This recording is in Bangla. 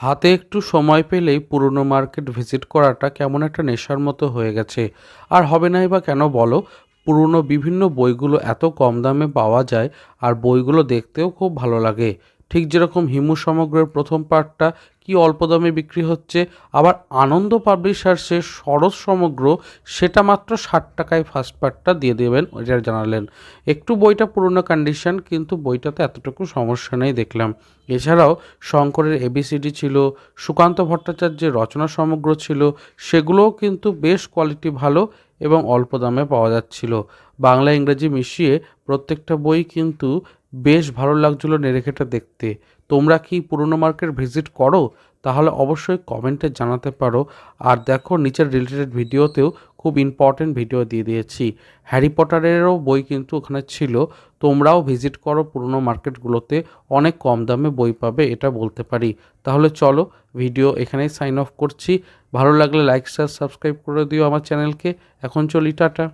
হাতে একটু সময় পেলেই পুরনো মার্কেট ভিজিট করাটা কেমন একটা নেশার মতো হয়ে গেছে। আর হবে নাই বা কেন বলো, পুরনো বিভিন্ন বইগুলো এত কম দামে পাওয়া যায় আর বইগুলো দেখতেও খুব ভালো লাগে। ঠিক যেরকম হিমু সমগ্রের প্রথম পার্টটা কি অল্প দামে বিক্রি হচ্ছে, আবার আনন্দ পাবলিশার্সের শরৎ সমগ্র, সেটা মাত্র ষাট টাকায় ফার্স্ট পার্টটা দিয়ে দেবেন এটা জানালেন। একটু বইটা পুরনো কন্ডিশন কিন্তু বইটাতে এতটুকু সমস্যা নেই দেখলাম। এছাড়াও শঙ্করের এবিসিডি ছিল, সুকান্ত ভট্টাচার্যের রচনা সমগ্র ছিল, সেগুলোও কিন্তু বেশ কোয়ালিটি ভালো এবং অল্প দামে পাওয়া যাচ্ছিল। বাংলা, ইংরেজি মিশিয়ে প্রত্যেকটা বই কিন্তু বেশ ভালো লাগছিল নেড়েঘেটে দেখতে। তোমরা কি পুরনো মার্কেট ভিজিট করো? তাহলে অবশ্যই কমেন্টে জানাতে পারো। আর দেখো, নিচের রিলেটেড ভিডিওতেও খুব ইম্পর্টেন্ট ভিডিও দিয়ে দিয়েছি। হ্যারি পটারেরও বই কিন্তু ওখানে ছিল। তোমরাও ভিজিট করো পুরনো মার্কেটগুলোতে। অনেক কম দামে বই পাবে, এটা বলতে পারি। তাহলে চলো ভিডিও এখানেই সাইন অফ করছি। ভালো লাগলে লাইক শেয়ার সাবস্ক্রাইব করে দিও আমার চ্যানেলকে এখন চলি, টাটা।